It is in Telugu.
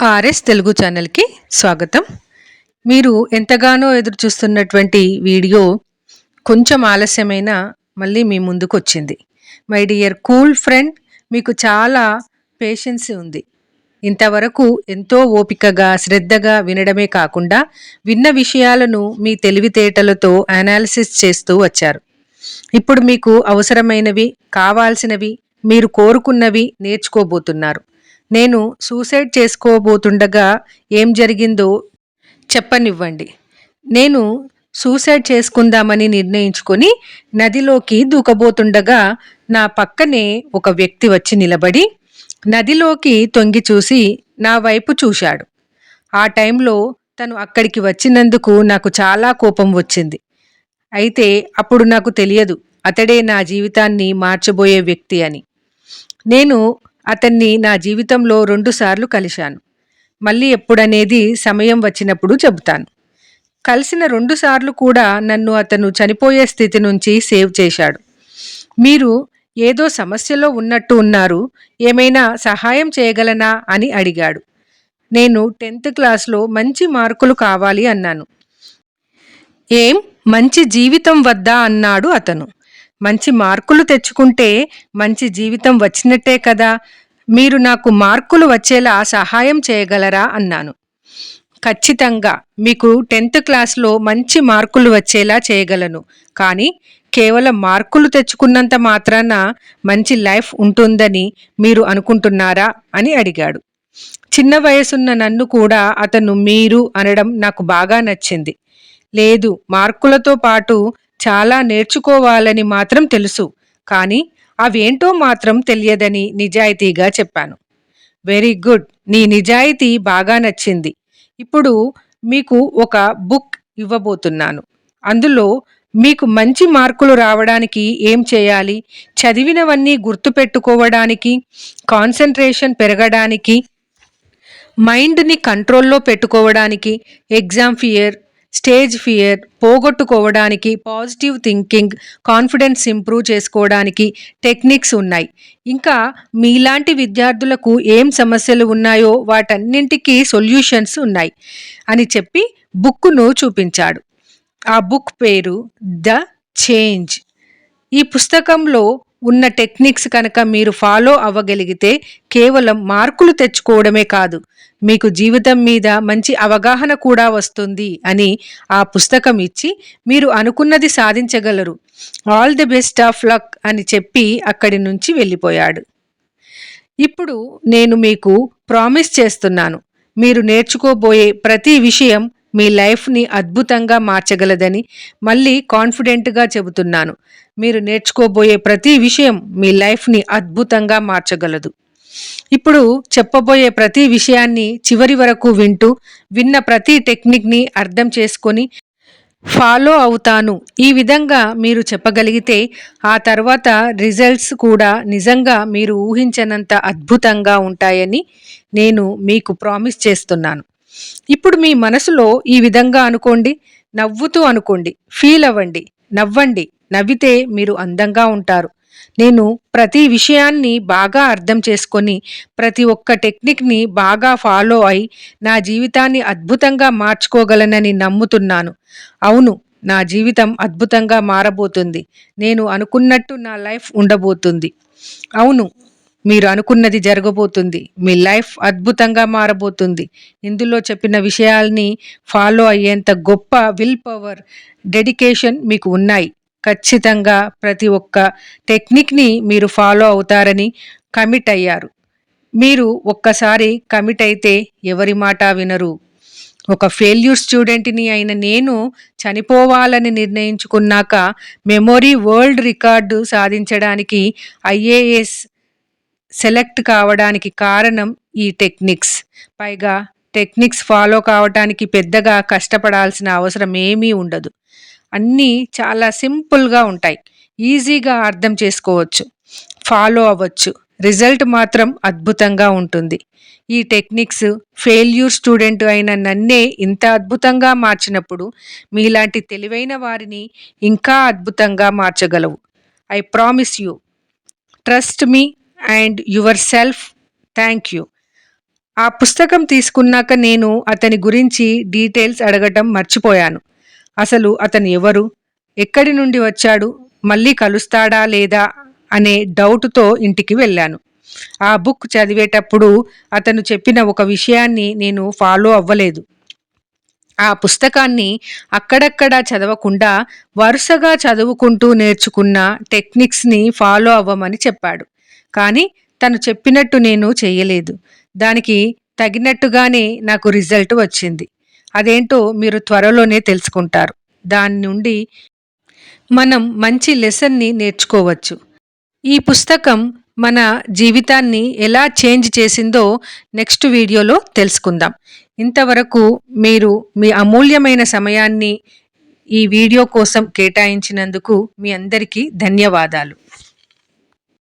ఆర్ఎస్ తెలుగు ఛానల్కి స్వాగతం. మీరు ఎంతగానో ఎదురు చూస్తున్నటువంటి వీడియో కొంచెం ఆలస్యమైన మళ్ళీ మీ ముందుకు వచ్చింది మై డియర్ కూల్ ఫ్రెండ్ మీకు చాలా పేషెన్స్ ఉంది. ఇంతవరకు ఎంతో ఓపికగా శ్రద్ధగా వినడమే కాకుండా విన్న విషయాలను మీ తెలివితేటలతో అనాలిసిస్ చేస్తూ వచ్చారు. ఇప్పుడు మీకు అవసరమైనవి కావాల్సినవి మీరు కోరుకున్నవి నేర్చుకోబోతున్నారు. నేను సూసైడ్ చేసుకోబోతుండగా ఏం జరిగిందో చెప్పనివ్వండి. నేను సూసైడ్ చేసుకుందామని నిర్ణయించుకొని నదిలోకి దూకబోతుండగా నా పక్కనే ఒక వ్యక్తి వచ్చి నిలబడి నదిలోకి తొంగి చూసి నా వైపు చూశాడు. ఆ టైంలో తను అక్కడికి వచ్చినందుకు నాకు చాలా కోపం వచ్చింది. అయితే అప్పుడు నాకు తెలియదు అతడే నా జీవితాన్ని మార్చబోయే వ్యక్తి అని. నేను అతన్ని నా జీవితంలో రెండుసార్లు కలిశాను. మళ్ళీ ఎప్పుడనేది సమయం వచ్చినప్పుడు చెబుతాను. కలిసిన రెండుసార్లు కూడా నన్ను అతను చనిపోయే స్థితి నుంచి సేవ్ చేశాడు. మీరు ఏదో సమస్యలో ఉన్నట్టు ఉన్నారు ఏమైనా సహాయం చేయగలనా అని అడిగాడు. నేను టెన్త్ క్లాస్లో మంచి మార్కులు కావాలి అన్నాను. ఏం? మంచి జీవితం వద్దా? అన్నాడు అతను. మంచి మార్కులు తెచ్చుకుంటే మంచి జీవితం వచ్చినట్టే కదా. మీరు నాకు మార్కులు వచ్చేలా సహాయం చేయగలరా? అన్నాను. ఖచ్చితంగా. మీకు టెన్త్ క్లాస్లో మంచి మార్కులు వచ్చేలా చేయగలను. కానీ కేవలం మార్కులు తెచ్చుకున్నంత మాత్రాన మంచి లైఫ్ ఉంటుందని మీరు అనుకుంటున్నారా? అని అడిగాడు. చిన్న వయసున్న నన్ను కూడా అతను మీరు అనడం నాకు బాగా నచ్చింది. లేదు మార్కులతో పాటు చాలా నేర్చుకోవాలని మాత్రం తెలుసు. కానీ అవేంటో మాత్రం తెలియదని నిజాయితీగా చెప్పాను. Very good. నీ నిజాయితీ బాగా నచ్చింది. ఇప్పుడు మీకు ఒక బుక్ ఇవ్వబోతున్నాను. అందులో మీకు మంచి మార్కులు రావడానికి ఏం చేయాలి? చదివినవన్నీ గుర్తుపెట్టుకోవడానికి కాన్సన్ట్రేషన్ పెరగడానికి మైండ్ని కంట్రోల్లో పెట్టుకోవడానికి ఎగ్జామ్ ఫియర్ స్టేజ్ ఫియర్ పోగొట్టుకోవడానికి పాజిటివ్ థింకింగ్ కాన్ఫిడెన్స్ ఇంప్రూవ్ చేసుకోవడానికి టెక్నిక్స్ ఉన్నాయి. ఇంకా మీలాంటి విద్యార్థులకు ఏం సమస్యలు ఉన్నాయో వాటన్నింటికీ సొల్యూషన్స్ ఉన్నాయి అని చెప్పి బుక్ను చూపించాడు. ఆ బుక్ పేరు ద చేంజ్. ఈ పుస్తకంలో ఉన్న టెక్నిక్స్ కనుక మీరు ఫాలో అవ్వగలిగితే కేవలం మార్కులు తెచ్చుకోవడమే కాదు మీకు జీవితం మీద మంచి అవగాహన కూడా వస్తుంది అని ఆ పుస్తకం ఇచ్చి మీరు అనుకున్నది సాధించగలరు. All the best of luck అని చెప్పి అక్కడి నుంచి వెళ్ళిపోయాడు. ఇప్పుడు నేను మీకు ప్రామిస్ చేస్తున్నాను. మీరు నేర్చుకోబోయే ప్రతి విషయం మీ లైఫ్ని అద్భుతంగా మార్చగలదని మళ్ళీ కాన్ఫిడెంట్గా చెబుతున్నాను. మీరు నేర్చుకోబోయే ప్రతి విషయం మీ లైఫ్ని అద్భుతంగా మార్చగలదు. ఇప్పుడు చెప్పబోయే ప్రతి విషయాన్ని చివరి వరకు వింటూ విన్న ప్రతి టెక్నిక్ని అర్థం చేసుకొని ఫాలో అవుతాను. ఈ విధంగా మీరు చెప్పగలిగితే ఆ తర్వాత రిజల్ట్స్ కూడా నిజంగా మీరు ఊహించనంత అద్భుతంగా ఉంటాయని నేను మీకు ప్రామిస్ చేస్తున్నాను. ఇప్పుడు మీ మనసులో ఈ విధంగా అనుకోండి నవ్వుతూ అనుకోండి ఫీల్ అవ్వండి నవ్వండి నవ్వితే మీరు అందంగా ఉంటారు. నేను ప్రతి విషయాన్ని బాగా అర్థం చేసుకొని ప్రతి ఒక్క టెక్నిక్ని బాగా ఫాలో అయి నా జీవితాన్ని అద్భుతంగా మార్చుకోగలనని నమ్ముతున్నాను. అవును నా జీవితం అద్భుతంగా మారబోతుంది. నేను అనుకున్నట్టు నా లైఫ్ ఉండబోతుంది. అవును మీరు అనుకున్నది జరగబోతుంది. మీ లైఫ్ అద్భుతంగా మారబోతుంది. ఇందులో చెప్పిన విషయాల్ని ఫాలో అయ్యేంత గొప్ప విల్ పవర్ డెడికేషన్ మీకు ఉన్నాయి. ఖచ్చితంగా ప్రతి ఒక్క టెక్నిక్ని మీరు ఫాలో అవుతారని కమిట్ అయ్యారు. మీరు ఒక్కసారి కమిట్ అయితే ఎవరి మాట వినరు. ఒక ఫెయిల్యూర్ స్టూడెంట్ని అయిన నేను చనిపోవాలని నిర్ణయించుకున్నాక మెమొరీ వరల్డ్ రికార్డు సాధించడానికి ఐఏఎస్ సెలెక్ట్ కావడానికి కారణం ఈ టెక్నిక్స్. పైగా టెక్నిక్స్ ఫాలో కావటానికి పెద్దగా కష్టపడాల్సిన అవసరం ఏమీ ఉండదు. అన్నీ చాలా సింపుల్గా ఉంటాయి. ఈజీగా అర్థం చేసుకోవచ్చు. ఫాలో అవ్వచ్చు. రిజల్ట్ మాత్రం అద్భుతంగా ఉంటుంది. ఈ టెక్నిక్స్ ఫెయిల్యూర్ స్టూడెంట్ అయిన నన్నే ఇంత అద్భుతంగా మార్చినప్పుడు మీలాంటి తెలివైన వారిని ఇంకా అద్భుతంగా మార్చగలవు. I promise you. Trust me. And yourself thank you. ఆ పుస్తకం తీసుకున్నాక నేను అతని గురించి డీటెయిల్స్ అడగటం మర్చిపోయాను. అసలు అతను ఎవరు? ఎక్కడి నుండి వచ్చాడు? మళ్ళీ కలుస్తాడా లేదా అనే డౌట్తో ఇంటికి వెళ్ళాను. ఆ బుక్ చదివేటప్పుడు అతను చెప్పిన ఒక విషయాన్ని నేను ఫాలో అవ్వలేదు. ఆ పుస్తకాన్ని అక్కడక్కడ చదవకుండా వరుసగా చదువుకుంటూ నేర్చుకున్న టెక్నిక్స్ని ఫాలో అవ్వమని చెప్పాడు. కానీ తను చెప్పినట్టు నేను చేయలేదు దానికి తగినట్టుగానే నాకు రిజల్ట్ వచ్చింది. అదేంటో మీరు త్వరలోనే తెలుసుకుంటారు. దాని నుండి మనం మంచి లెసన్ని నేర్చుకోవచ్చు. ఈ పుస్తకం మన జీవితాన్ని ఎలా చేంజ్ చేసిందో నెక్స్ట్ వీడియోలో తెలుసుకుందాం. ఇంతవరకు మీరు మీ అమూల్యమైన సమయాన్ని ఈ వీడియో కోసం కేటాయించినందుకు మీ అందరికీ ధన్యవాదాలు.